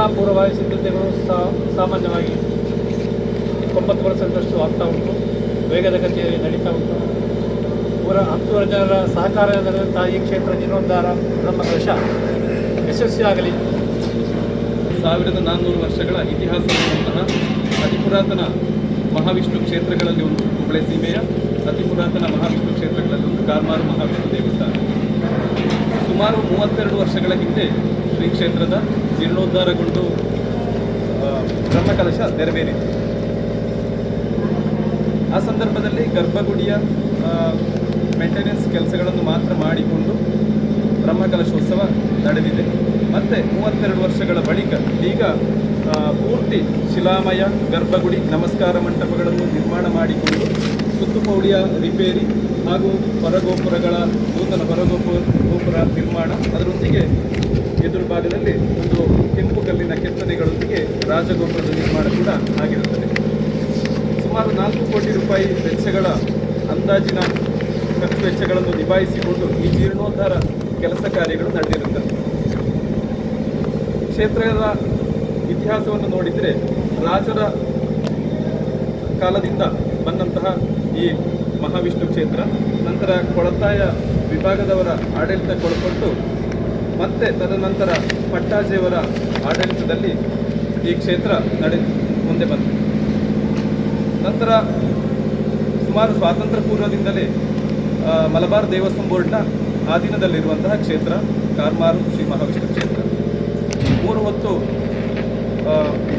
ಎಲ್ಲ ಪೂರ್ವಭಾವಿ ಸಿದ್ಧತೆಗಳು ಸಾಮಾನ್ಯವಾಗಿ ತೊಂಬತ್ತು ಪರ್ಸೆಂಟಷ್ಟು ಆಗ್ತಾ ಉಂಟು. ವೇಗದ ಗತಿಯಲ್ಲಿ ನಡೀತಾ ಉಂಟು. ಪೂರ ಹತ್ತು ಜನರ ಸಹಕಾರ ನಡೆದಂತಹ ಈ ಕ್ಷೇತ್ರ ಜೀರ್ಣೋದ್ಧಾರ ನಮ್ಮ ದೇಶ ಯಶಸ್ವಿಯಾಗಲಿ ಸಾವಿರದ ನಾನ್ನೂರು ವರ್ಷಗಳ ಇತಿಹಾಸವಿರುವಂತಹ ಅತಿ ಪುರಾತನ ಮಹಾವಿಷ್ಣು ಕ್ಷೇತ್ರಗಳಲ್ಲಿ ಒಂದು ಹುಬ್ಬಳ್ಳಿ ಸೀಮೆಯ ಅತಿ ಪುರಾತನ ಮಹಾವಿಷ್ಣು ಕ್ಷೇತ್ರಗಳಲ್ಲಿ ಒಂದು ಕಾರ್ಮಾರು ಮಹಾವಿಷ್ಣು ದೇವಸ್ಥಾನ. ಸುಮಾರು ಮೂವತ್ತೆರಡು ವರ್ಷಗಳ ಹಿಂದೆ ಶ್ರೀ ಕ್ಷೇತ್ರದ ಜೀರ್ಣೋದ್ಧಾರಗೊಂಡು ಬ್ರಹ್ಮಕಲಶ ನೆರವೇರಿತು. ಆ ಸಂದರ್ಭದಲ್ಲಿ ಗರ್ಭಗುಡಿಯ ಮೇಂಟೆನೆನ್ಸ್ ಕೆಲಸಗಳನ್ನು ಮಾತ್ರ ಮಾಡಿಕೊಂಡು ಬ್ರಹ್ಮಕಲಶೋತ್ಸವ ನಡೆದಿದೆ. ಮತ್ತೆ ಮೂವತ್ತೆರಡು ವರ್ಷಗಳ ಬಳಿಕ ಈಗ ಪೂರ್ತಿ ಶಿಲಾಮಯ, ಗರ್ಭಗುಡಿ, ನಮಸ್ಕಾರ ಮಂಟಪಗಳನ್ನು ನಿರ್ಮಾಣ ಮಾಡಿಕೊಂಡು ಸುತ್ತುಪೌಳಿಯ ರಿಪೇರಿ ಹಾಗೂ ಹೊರಗೋಪುರಗಳ ನೂತನ ಹೊರಗೋಪು, ಗೋಪುರ ನಿರ್ಮಾಣ. ಅದರೊಂದಿಗೆ ಎದುರು ಭಾಗದಲ್ಲಿ ಒಂದು ಕೆಂಪು ಕಲ್ಲಿನ ಕೆತ್ತನೆಗಳೊಂದಿಗೆ ರಾಜಗೋಪುರದ ನಿರ್ಮಾಣ ಕೂಡ ಆಗಿರುತ್ತದೆ. ಸುಮಾರು ನಾಲ್ಕು ಕೋಟಿ ರೂಪಾಯಿ ವೆಚ್ಚಗಳ ಅಂದಾಜಿನ ಖರ್ಚು ವೆಚ್ಚಗಳನ್ನು ನಿಭಾಯಿಸಿಕೊಂಡು ಈ ಜೀರ್ಣೋದ್ಧಾರ ಕೆಲಸ ಕಾರ್ಯಗಳು ನಡೆದಿರುತ್ತವೆ. ಕ್ಷೇತ್ರದ ಇತಿಹಾಸವನ್ನು ನೋಡಿದರೆ ರಾಜರ ಕಾಲದಿಂದ ಬಂದಂತಹ ಈ ಮಹಾವಿಷ್ಣು ಕ್ಷೇತ್ರ, ನಂತರ ಕೊಳತಾಯ ವಿಭಾಗದವರ ಆಡಳಿತಕ್ಕೊಳಪಟ್ಟು ಮತ್ತೆ ತದನಂತರ ಪಟ್ಟಾಜಿಯವರ ಆಡಳಿತದಲ್ಲಿ ಈ ಕ್ಷೇತ್ರ ನಡೆ ಮುಂದೆ ಬಂತು. ನಂತರ ಸುಮಾರು ಸ್ವಾತಂತ್ರ್ಯ ಪೂರ್ವದಿಂದಲೇ ಮಲಬಾರ್ ದೇವಸ್ವಂ ಬೋರ್ಡ್ನ ಅಧೀನದಲ್ಲಿರುವಂತಹ ಕ್ಷೇತ್ರ, ಕಾರ್ಮಾರು ಶ್ರೀ ಮಹಾವಿಷ್ಣು ಕ್ಷೇತ್ರ. ಮೂರು ಹೊತ್ತು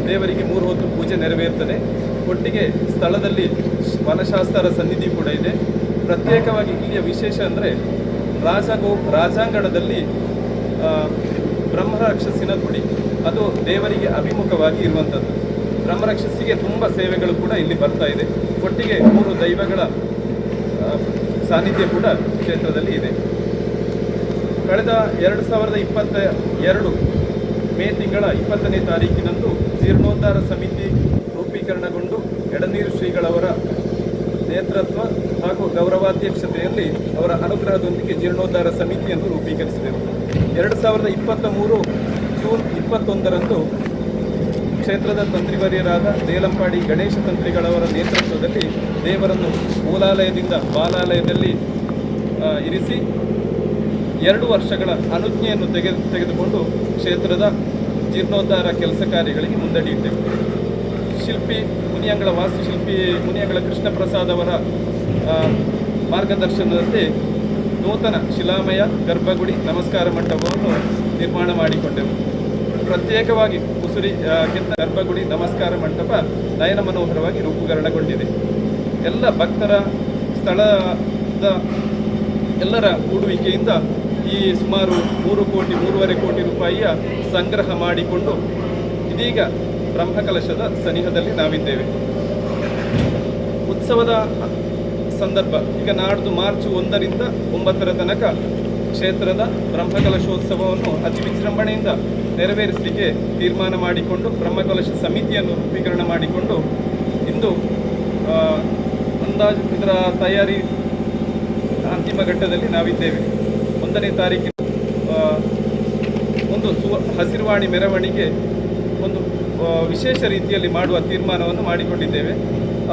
ದೇವರಿಗೆ ಮೂರು ಹೊತ್ತು ಪೂಜೆ ನೆರವೇರ್ತದೆ. ಒಟ್ಟಿಗೆ ಸ್ಥಳದಲ್ಲಿ ವನಶಾಸ್ತ್ರ ಸನ್ನಿಧಿ ಕೂಡ ಇದೆ. ಪ್ರತ್ಯೇಕವಾಗಿ ಇಲ್ಲಿಯ ವಿಶೇಷ ಅಂದರೆ ರಾಜಗೋ ರಾಜಾಂಗಣದಲ್ಲಿ ಬ್ರಹ್ಮರಾಕ್ಷಸಿನ ಗುಡಿ. ಅದು ದೇವರಿಗೆ ಅಭಿಮುಖವಾಗಿ ಇರುವಂಥದ್ದು ಬ್ರಹ್ಮರಾಕ್ಷಸಿಗೆ ತುಂಬ ಸೇವೆಗಳು ಕೂಡ ಇಲ್ಲಿ ಬರ್ತಾ ಇದೆ. ಒಟ್ಟಿಗೆ ಮೂರು ದೈವಗಳ ಸಾನ್ನಿಧ್ಯ ಕೂಡ ಕ್ಷೇತ್ರದಲ್ಲಿ ಇದೆ. ಕಳೆದ ಎರಡು ಸಾವಿರದ ಇಪ್ಪತ್ತ ಎರಡು ಮೇ ತಿಂಗಳ ಇಪ್ಪತ್ತನೇ ತಾರೀಕಿನಂದು ಜೀರ್ಣೋದ್ಧಾರ ಸಮಿತಿ ನೇತೃತ್ವ ಹಾಗೂ ಗೌರವಾಧ್ಯಕ್ಷತೆಯಲ್ಲಿ ಅವರ ಅನುಗ್ರಹದೊಂದಿಗೆ ಜೀರ್ಣೋದ್ಧಾರ ಸಮಿತಿಯನ್ನು ರೂಪೀಕರಿಸಿದೆವು. ಎರಡು ಸಾವಿರದ ಇಪ್ಪತ್ತ ಮೂರು ಜೂನ್ ಇಪ್ಪತ್ತೊಂದರಂದು ಕ್ಷೇತ್ರದ ತಂತ್ರಿವರ್ಯರಾದ ದೇಲಂಪಾಡಿ ಗಣೇಶ ತಂತ್ರಿಗಳವರ ನೇತೃತ್ವದಲ್ಲಿ ದೇವರನ್ನು ಮೂಲಾಲಯದಿಂದ ಬಾಲಾಲಯದಲ್ಲಿ ಇರಿಸಿ ಎರಡು ವರ್ಷಗಳ ಅನುಜ್ಞೆಯನ್ನು ತೆಗೆದು, ತೆಗೆದುಕೊಂಡು ಕ್ಷೇತ್ರದ ಜೀರ್ಣೋದ್ಧಾರ ಕೆಲಸ ಕಾರ್ಯಗಳಿಗೆ ಮುಂದಡಿಯಿಟ್ಟೆವು ಶಿಲ್ಪಿ ಮುನಿಯಂಗಳ ವಾಸ್ತುಶಿಲ್ಪಿ ಮುನಿಯಂಗಳ ಕೃಷ್ಣ ಪ್ರಸಾದ್ ಅವರ ಮಾರ್ಗದರ್ಶನದಲ್ಲಿ ನೂತನ ಶಿಲಾಮಯ ಗರ್ಭಗುಡಿ ನಮಸ್ಕಾರ ಮಂಟಪವನ್ನು ನಿರ್ಮಾಣ ಮಾಡಿಕೊಂಡೆವು. ಪ್ರತ್ಯೇಕವಾಗಿ ಉಸುರಿ ಕೆತ್ತ ಗರ್ಭಗುಡಿ ನಮಸ್ಕಾರ ಮಂಟಪ ನಯನ ಮನೋಹರವಾಗಿ ರೂಪುಗರಣಗೊಂಡಿದೆ ಎಲ್ಲ ಭಕ್ತರ ಸ್ಥಳದ ಎಲ್ಲರ ಕೂಡುವಿಕೆಯಿಂದ ಈ ಸುಮಾರು ಮೂರು ಕೋಟಿ, ಮೂರುವರೆ ಕೋಟಿ ರೂಪಾಯಿಯ ಸಂಗ್ರಹ ಮಾಡಿಕೊಂಡು ಇದೀಗ ಬ್ರಹ್ಮಕಲಶದ ಸನಿಹದಲ್ಲಿ ನಾವಿದ್ದೇವೆ. ಉತ್ಸವದ ಸಂದರ್ಭ, ಈಗ ನಾಡ್ದು ಮಾರ್ಚ್ ಒಂದರಿಂದ ಒಂಬತ್ತರ ತನಕ ಕ್ಷೇತ್ರದ ಬ್ರಹ್ಮಕಲಶೋತ್ಸವವನ್ನು ಅತಿ ವಿಜೃಂಭಣೆಯಿಂದ ನೆರವೇರಿಸಲಿಕ್ಕೆ ತೀರ್ಮಾನ ಮಾಡಿಕೊಂಡು ಬ್ರಹ್ಮಕಲಶ ಸಮಿತಿಯನ್ನು ರೂಪೀಕರಣ ಮಾಡಿಕೊಂಡು, ಇಂದು ಅಂದಾಜು ಇದರ ತಯಾರಿ ಅಂತಿಮ ಘಟ್ಟದಲ್ಲಿ ನಾವಿದ್ದೇವೆ. ಒಂದನೇ ತಾರೀಕಿನ ಒಂದು ಸುವ, ಹಸಿರುವಾಣಿ ಮೆರವಣಿಗೆ ಒಂದು ವಿಶೇಷ ರೀತಿಯಲ್ಲಿ ಮಾಡುವ ತೀರ್ಮಾನವನ್ನು ಮಾಡಿಕೊಂಡಿದ್ದೇವೆ.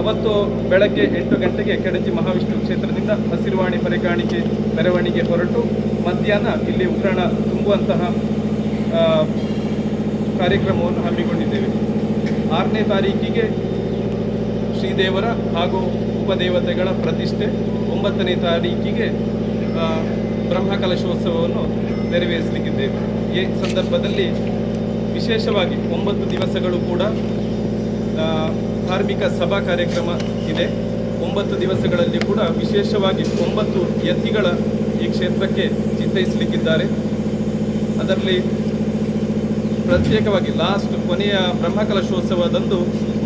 ಅವತ್ತು ಬೆಳಗ್ಗೆ ಎಂಟು ಗಂಟೆಗೆ ಕೆಡಚಿ ಮಹಾವಿಷ್ಣು ಕ್ಷೇತ್ರದಿಂದ ಹಸಿರುವಾಣಿ ಪರಿಗಾಣಿಕೆ ಮೆರವಣಿಗೆ ಹೊರಟು, ಮಧ್ಯಾಹ್ನ ಇಲ್ಲಿ ಉಗ್ರಾಣ ತುಂಬುವಂತಹ ಕಾರ್ಯಕ್ರಮವನ್ನು ಹಮ್ಮಿಕೊಂಡಿದ್ದೇವೆ. ಆರನೇ ತಾರೀಕಿಗೆ ಶ್ರೀದೇವರ ಹಾಗೂ ಉಪದೇವತೆಗಳ ಪ್ರತಿಷ್ಠೆ, ಒಂಬತ್ತನೇ ತಾರೀಕಿಗೆ ಬ್ರಹ್ಮಕಲಶೋತ್ಸವವನ್ನು ನೆರವೇರಿಸಲಿಕ್ಕಿದ್ದೇವೆ. ಈ ಸಂದರ್ಭದಲ್ಲಿ ವಿಶೇಷವಾಗಿ ಒಂಬತ್ತು ದಿವಸಗಳು ಕೂಡ ಧಾರ್ಮಿಕ ಸಭಾ ಕಾರ್ಯಕ್ರಮ ಇದೆ. ಒಂಬತ್ತು ದಿವಸಗಳಲ್ಲಿ ಕೂಡ ವಿಶೇಷವಾಗಿ ಒಂಬತ್ತು ಯತಿಗಳ ಈ ಕ್ಷೇತ್ರಕ್ಕೆ ಚಿತ್ತೈಸಲಿಕ್ಕಿದ್ದಾರೆ. ಅದರಲ್ಲಿ ಪ್ರತ್ಯೇಕವಾಗಿ ಲಾಸ್ಟ್ ಕೊನೆಯ ಬ್ರಹ್ಮಕಲಶೋತ್ಸವದಂದು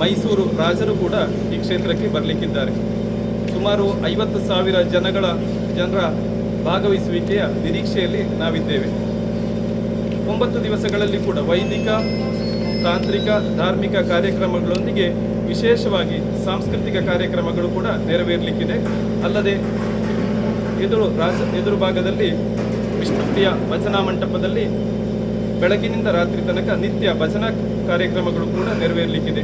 ಮೈಸೂರು ರಾಜರು ಕೂಡ ಈ ಕ್ಷೇತ್ರಕ್ಕೆ ಬರಲಿಕ್ಕಿದ್ದಾರೆ. ಸುಮಾರು ಐವತ್ತು ಸಾವಿರ ಜನಗಳ, ಜನರ ಭಾಗವಹಿಸುವಿಕೆಯ ನಿರೀಕ್ಷೆಯಲ್ಲಿ ನಾವಿದ್ದೇವೆ. ಒಂಬತ್ತು ದಿವಸಗಳಲ್ಲಿ ಕೂಡ ವೈದಿಕ, ತಾಂತ್ರಿಕ, ಧಾರ್ಮಿಕ ಕಾರ್ಯಕ್ರಮಗಳೊಂದಿಗೆ ವಿಶೇಷವಾಗಿ ಸಾಂಸ್ಕೃತಿಕ ಕಾರ್ಯಕ್ರಮಗಳು ಕೂಡ ನೆರವೇರಲಿಕ್ಕಿದೆ. ಅಲ್ಲದೆ ಎದುರು ರಾಜ, ಎದುರು ಭಾಗದಲ್ಲಿ ವಿಷ್ಣುಪ್ರಿಯ ಭಜನಾ ಮಂಟಪದಲ್ಲಿ ಬೆಳಗಿನಿಂದ ರಾತ್ರಿ ತನಕ ನಿತ್ಯ ಭಜನಾ ಕಾರ್ಯಕ್ರಮಗಳು ಕೂಡ ನೆರವೇರಲಿಕ್ಕಿದೆ.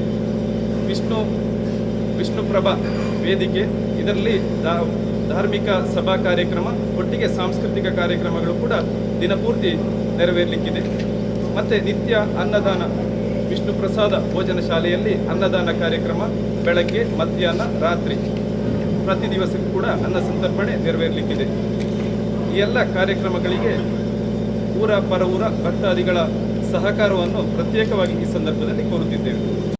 ವಿಷ್ಣು, ವಿಷ್ಣುಪ್ರಭಾ ವೇದಿಕೆ ಇದರಲ್ಲಿ ಧಾರ್ಮಿಕ ಸಭಾ ಕಾರ್ಯಕ್ರಮ, ಒಟ್ಟಿಗೆ ಸಾಂಸ್ಕೃತಿಕ ಕಾರ್ಯಕ್ರಮಗಳು ಕೂಡ ದಿನಪೂರ್ತಿ ನೆರವೇರಲಿಕ್ಕಿದೆ. ಮತ್ತು ನಿತ್ಯ ಅನ್ನದಾನ, ವಿಷ್ಣು ಪ್ರಸಾದ ಭೋಜನ ಶಾಲೆಯಲ್ಲಿ ಅನ್ನದಾನ ಕಾರ್ಯಕ್ರಮ ಬೆಳಗ್ಗೆ, ಮಧ್ಯಾಹ್ನ, ರಾತ್ರಿ. ಪ್ರತಿ ದಿವಸಕ್ಕೂ ಕೂಡ ಅನ್ನ ಸಂತರ್ಪಣೆ ನೆರವೇರಲಿಕ್ಕಿದೆ. ಈ ಎಲ್ಲ ಕಾರ್ಯಕ್ರಮಗಳಿಗೆ ಊರ, ಪರ ಊರ, ಭಕ್ತಾದಿಗಳ ಸಹಕಾರವನ್ನು ಪ್ರತ್ಯೇಕವಾಗಿ ಈ ಸಂದರ್ಭದಲ್ಲಿ ಕೋರುತ್ತಿದ್ದೇವೆ.